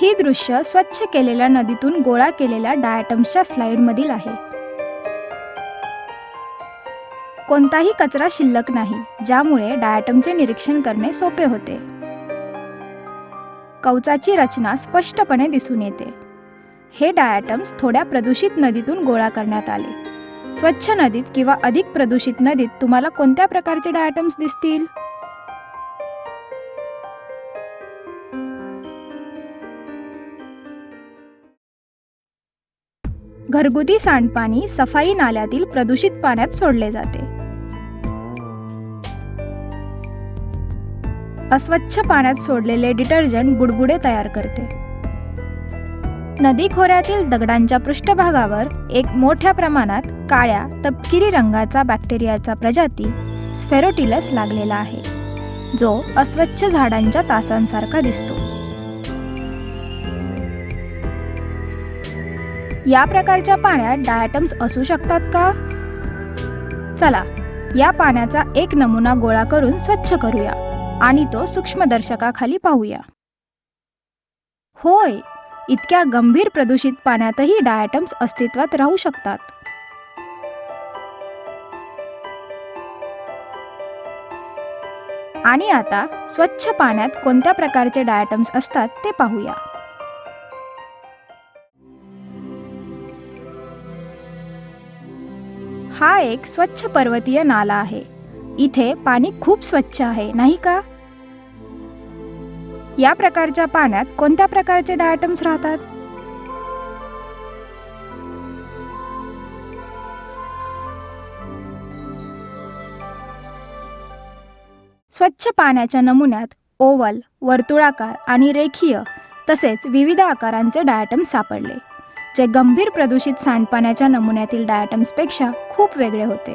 ही दृश्य स्वच्छ केलेल्या नदीतून गोळा केलेल्या डायटम्सच्या स्लाइडमधील आहे. कोणताही कचरा शिल्लक नाही ज्यामुळे डायटमचे निरीक्षण करणे सोपे होते. कवचाची रचना स्पष्टपणे दिसून येते. हे डायटम्स थोड्या प्रदूषित नदीतून गोळा करण्यात आले. स्वच्छ नदीत किंवा अधिक प्रदूषित नदीत तुम्हाला कोणत्या प्रकारचे डायटम्स दिसतील? घरगुती सांडपाणी सफाई नाल्यातील प्रदूषित पाण्यात सोडले जाते. अस्वच्छ पाण्यात सोडलेले डिटर्जंट बुडबुडे तयार करते. नदी खोऱ्यातील दगडांच्या पृष्ठभागावर एक मोठ्या प्रमाणात काळ्या तपकिरी रंगाचा बॅक्टेरियाचा प्रजाती स्फेरोटिलस लागलेला आहे जो अस्वच्छ झाडांच्या तासांसारखा दिसतो. या प्रकारच्या पाण्यात डायटम्स असू शकतात का? चला या पाण्याचा एक नमुना गोळा करून स्वच्छ करूया आणि तो सूक्ष्मदर्शकाखाली पाहूया. होय इतक्या गंभीर प्रदूषित पाण्यातही डायटम्स अस्तित्वात राहू शकतात. आणि आता स्वच्छ पाण्यात कोणत्या प्रकारचे डायटम्स असतात ते पाहूया. हा एक स्वच्छ पर्वतीय नाला आहे. इथे पाणी खूप स्वच्छ आहे नाही का? या प्रकारच्या पाण्यात कोणत्या प्रकारचे डायटम्स राहतात? स्वच्छ पाण्याच्या नमुन्यात ओवल वर्तुळाकार आणि रेखीय तसेच विविध आकारांचे डायटम्स सापडले. जे गंभीर प्रदूषित सांडपाण्याच्या नमुन्यातील डायटम्सपेक्षा खूप वेगळे होते.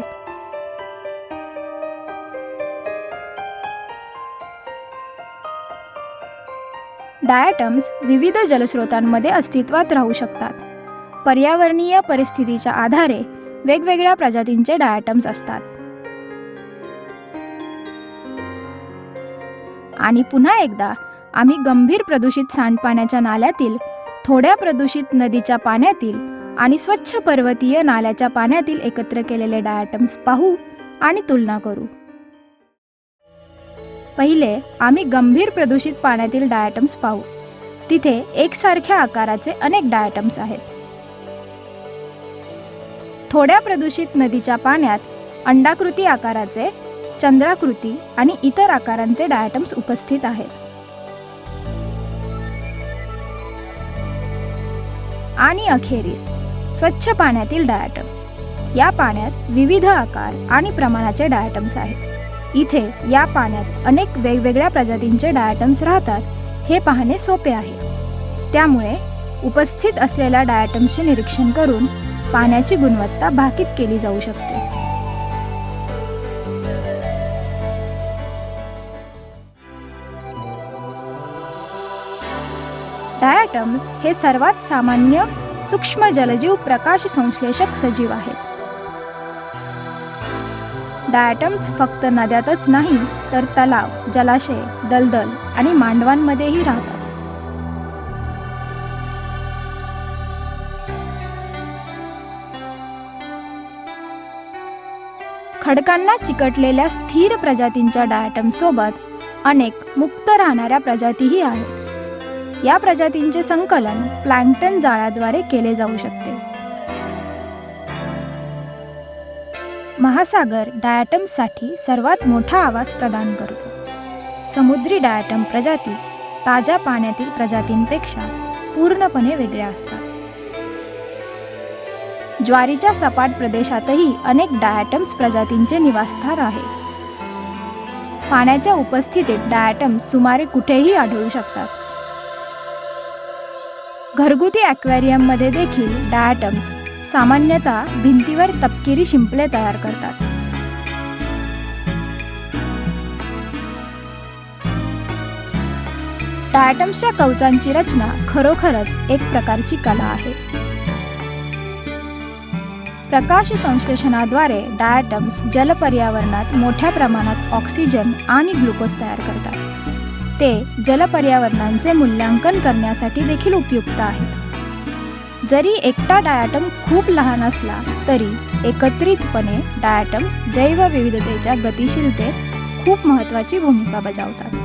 डायटम्स विविध जलस्रोतांमध्ये अस्तित्वात राहू शकतात. पर्यावरणीय परिस्थितीच्या आधारे वेगवेगळ्या प्रजातींचे डायटम्स असतात. आणि पुन्हा एकदा आम्ही गंभीर प्रदूषित सांडपाण्याच्या नाल्यातील थोड्या प्रदूषित नदीच्या पाण्यातील आणि स्वच्छ पर्वतीय नाल्याच्या पाण्यातील एकत्र केलेले डायटम्स पाहू आणि तुलना करू. पहिले आम्ही गंभीर प्रदूषित पाण्यातील डायटम्स पाहू. तिथे एकसारख्या आकाराचे अनेक डायटम्स आहेत. थोड्या प्रदूषित नदीच्या पाण्यात अंडाकृती आकाराचे चंद्राकृती आणि इतर आकारांचे डायटम्स उपस्थित आहेत. आणि अखेरीस स्वच्छ पाण्यातील डायटम्स या पाण्यात विविध आकार आणि प्रमाणाचे डायटम्स आहेत. इथे या पाण्यात अनेक वेगवेगळ्या प्रजातींचे डायटम्स राहतात हे पाहणे सोपे आहे. त्यामुळे उपस्थित असलेल्या डायटम्सचे निरीक्षण करून पाण्याची गुणवत्ता भाकीत केली जाऊ शकते. ॲटम्स हे सर्वात सामान्य सूक्ष्म जलजीव प्रकाश संश्लेषक सजीव आहेत. डायटम्स फक्त नद्यातच नाही तर तलाव जलाशय दलदल आणि मांडवांमध्येही राहतात. खडकांना चिकटलेल्या स्थिर प्रजातींच्या डायटमसोबत अनेक मुक्त राहणाऱ्या प्रजातीही आहेत. या प्रजातींचे संकलन प्लँक्टन जाळ्याद्वारे केले जाऊ शकते. महासागर डायटम्ससाठी सर्वात मोठा आवाज प्रदान करतो समुद्री डायटम प्रजाती ताज्या पाण्यातील प्रजातींपेक्षा पूर्णपणे वेगळ्या असतात. ज्वारीच्या सपाट प्रदेशातही अनेक डायटम्स प्रजातींचे निवासस्थान आहे. पाण्याच्या उपस्थितीत डायटम्स सुमारे कुठेही आढळू शकतात. घरगुती ॲक्वेरियममध्ये देखील डायटम्स सामान्यतः भिंतीवर तपकिरी शिंपले तयार करतात. डायटम्सच्या कवचांची रचना खरोखरच एक प्रकारची कला आहे. प्रकाश संश्लेषणाद्वारे डायटम्स जलपर्यावरणात मोठ्या प्रमाणात ऑक्सिजन आणि ग्लुकोज तयार करतात. ते जलपर्यावरणांचे मूल्यांकन करण्यासाठी देखील उपयुक्त आहेत. जरी एकटा डायटम खूप लहान असला तरी एकत्रितपणे डायटम्स जैवविविधतेच्या गतिशीलतेत खूप महत्त्वाची भूमिका बजावतात.